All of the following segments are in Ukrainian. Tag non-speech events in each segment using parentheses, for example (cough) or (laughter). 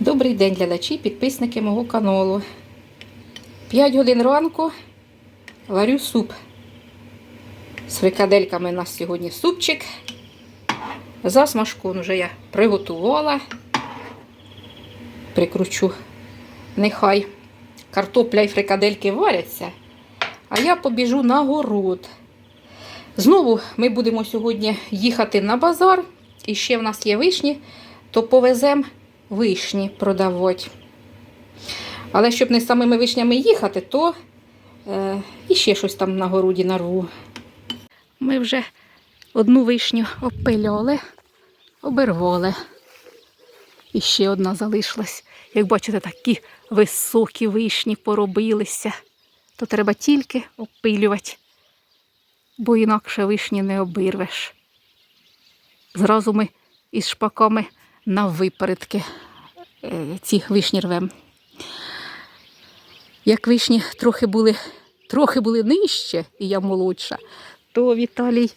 Добрий день, глядачі, підписники мого каналу. 5 годин ранку варю суп. З фрикадельками у нас сьогодні супчик. Засмажку вже я приготувала. Прикручу. Нехай картопля і фрикадельки варяться. А я побіжу на город. Знову ми будемо сьогодні їхати на базар. І ще в нас є вишні, то повеземо вишні продавати. Але щоб не самими вишнями їхати, то е, і ще щось там на городі нарву. Ми вже одну вишню обпиляли, обервали. І ще одна залишилась. Як бачите, такі високі вишні поробилися. То треба тільки обпилювати, бо інакше вишні не обірвеш. Зразу ми із шпаками на випередки е, ці вишні рвем. Як вишні трохи були, трохи були нижче, і я молодша, то Віталій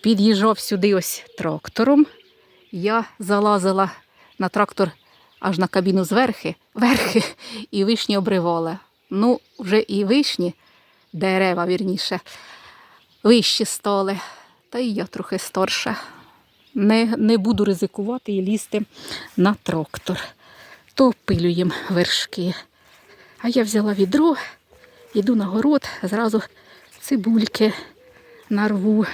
під'їжджав сюди ось трактором. Я залазила на трактор аж на кабіну зверхи, верхи, і вишні обривала. Ну, вже і вишні, дерева, вірніше, вищі стали. Та й я трохи старша. Не, не буду ризикувати і лізти на трактор. То пилюємо вершки. А я взяла відро, йду на город, зразу цибульки нарву,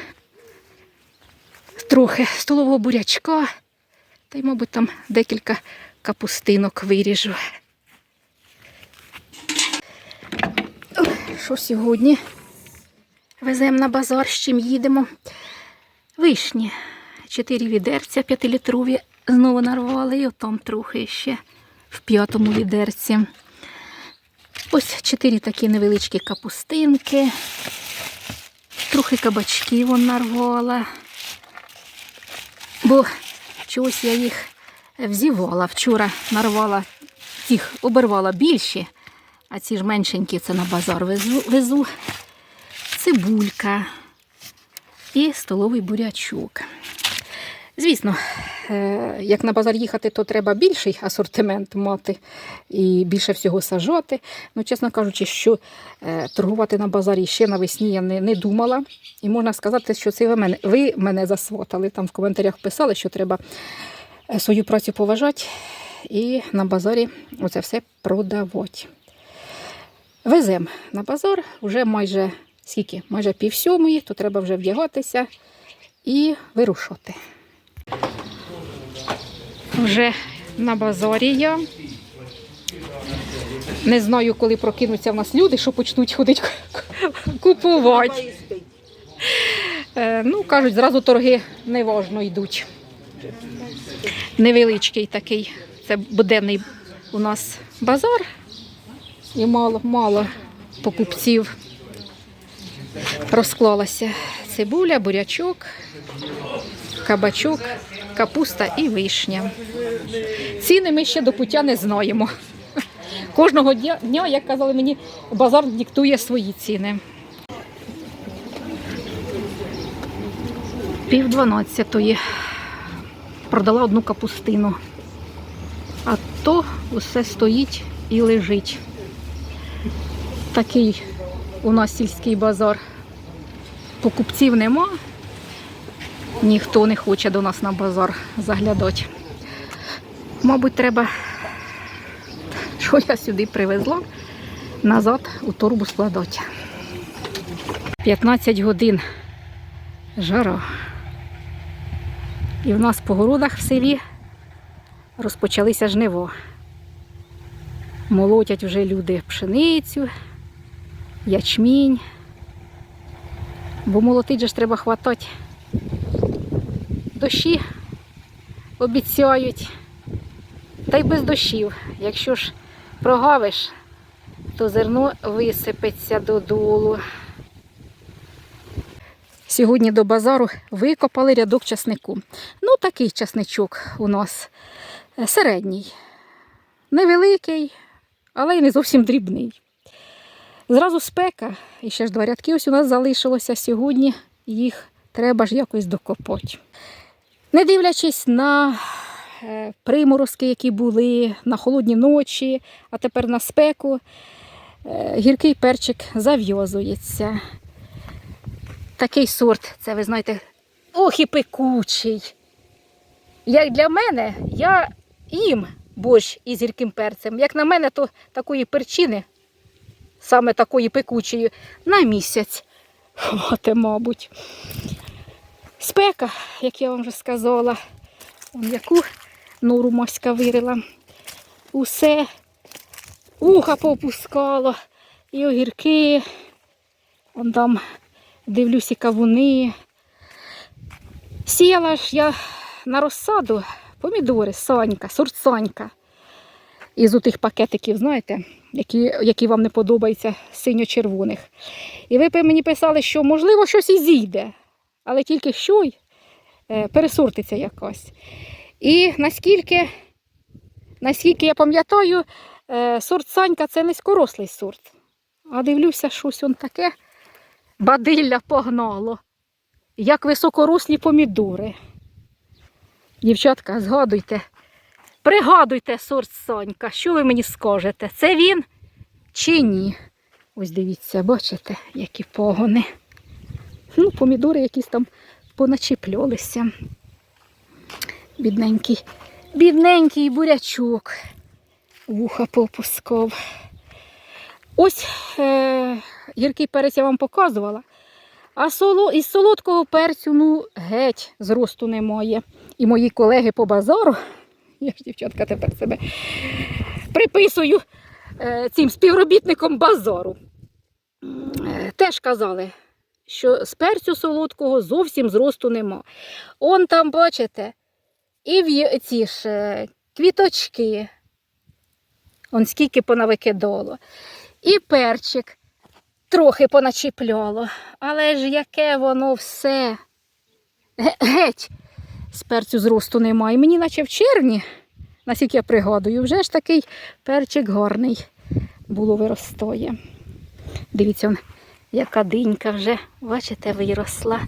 трохи столового бурячка, та й, мабуть, там декілька капустинок виріжу. Що сьогодні? Веземо на базар, з чим їдемо. Вишні. Чотири відерця п'ятилітрові знову нарвали, і отам трохи ще в п'ятому відерці. Ось чотири такі невеличкі капустинки, трохи кабачків вон нарвала. Бо чогось я їх взівала. Вчора нарвала тих, обірвала більші, а ці ж меншенькі це на базар везу. везу. Цибулька і столовий бурячок. Звісно, е, як на базар їхати, то треба більший асортимент мати і більше всього сажати. Ну, чесно кажучи, що е, торгувати на базарі ще навесні я не, не думала. І можна сказати, що це ви мене, ви мене засватали. Там в коментарях писали, що треба е, свою працю поважати і на базарі оце все продавати. Веземо на базар вже майже скільки? Майже пів сьомої, то треба вже вдягатися і вирушати. Вже на базарі я. Не знаю, коли прокинуться в нас люди, що почнуть ходити (laughs) купувати. Е, ну, кажуть, зразу торги неважно йдуть. Невеличкий такий. Це буденний у нас базар. І мало, мало покупців розклалася цибуля, бурячок, кабачок, капуста і вишня. Ціни ми ще до пуття не знаємо. Кожного дня, як казали мені, базар диктує свої ціни. Пів дванадцятої продала одну капустину, а то усе стоїть і лежить. Такий у нас сільський базар. Покупців нема, ніхто не хоче до нас на базар заглядати. Мабуть, треба, що я сюди привезла, назад у торбу складати. 15 годин жара. І в нас по городах в селі розпочалися жниво. Молотять вже люди пшеницю, ячмінь. Бо молотить же ж треба хватати. Дощі обіцяють. Та й без дощів. Якщо ж прогавиш, то зерно висипеться додолу. Сьогодні до базару викопали рядок часнику. Ну, такий часничок у нас е, середній. Невеликий, але й не зовсім дрібний. Зразу спека, і ще ж два рядки ось у нас залишилося сьогодні, їх треба ж якось докопати. Не дивлячись на е, приморозки, які були, на холодні ночі, а тепер на спеку, е, гіркий перчик зав'язується. Такий сорт, це ви знаєте, ох і пекучий. Як для мене, я їм борщ із гірким перцем. Як на мене, то такої перчини, саме такої пекучої, на місяць. Мати, мабуть. Спека, як я вам вже сказала, он яку нору моська вирила. Усе уха попускало, і огірки. Он там дивлюсь і кавуни. Сіяла ж я на розсаду помідори, сонька, сорт сонька. Із отих пакетиків, знаєте, які, які вам не подобаються, синьо-червоних. І ви мені писали, що можливо щось і зійде, але тільки що й е, пересортиться якось. І наскільки, наскільки я пам'ятаю, е, сорт Санька це низькорослий сорт. А дивлюся, щось он таке бадилля погнало, як високорослі помідори. Дівчатка, згадуйте, пригадуйте сорт Сонька, що ви мені скажете? Це він чи ні? Ось дивіться, бачите, які погони. Ну, помідори якісь там поначіплялися. Бідненький, бідненький бурячок. Вуха попускав. Ось е, гіркий перець я вам показувала. А соло, із солодкого перцю, ну, геть зросту немає. І мої колеги по базару, я ж дівчатка тепер себе приписую е, цим співробітникам базару. Е, Теж казали, що з перцю солодкого зовсім зросту нема. Он там, бачите, і ці ж е, квіточки. Он скільки понавикидало. І перчик трохи поначіпляло. Але ж яке воно все. Геть з перцю зросту немає. Мені наче в червні, наскільки я пригадую, вже ж такий перчик гарний було виростає. Дивіться, он, яка динька вже, бачите, виросла.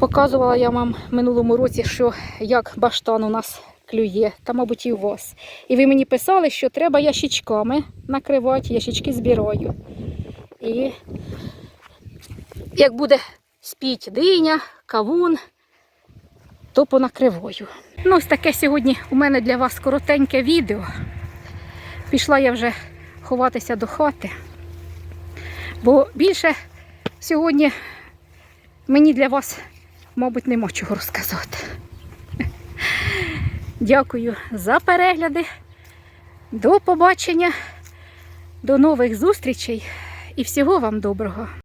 Показувала я вам в минулому році, що як баштан у нас клює, та, мабуть, і у вас. І ви мені писали, що треба ящичками накривати, ящички збираю. І як буде спіть диня, кавун, то понакриваю. Ну, ось таке сьогодні у мене для вас коротеньке відео. Пішла я вже ховатися до хати, бо більше сьогодні мені для вас, мабуть, нема чого розказати. Дякую за перегляди. До побачення, до нових зустрічей і всього вам доброго.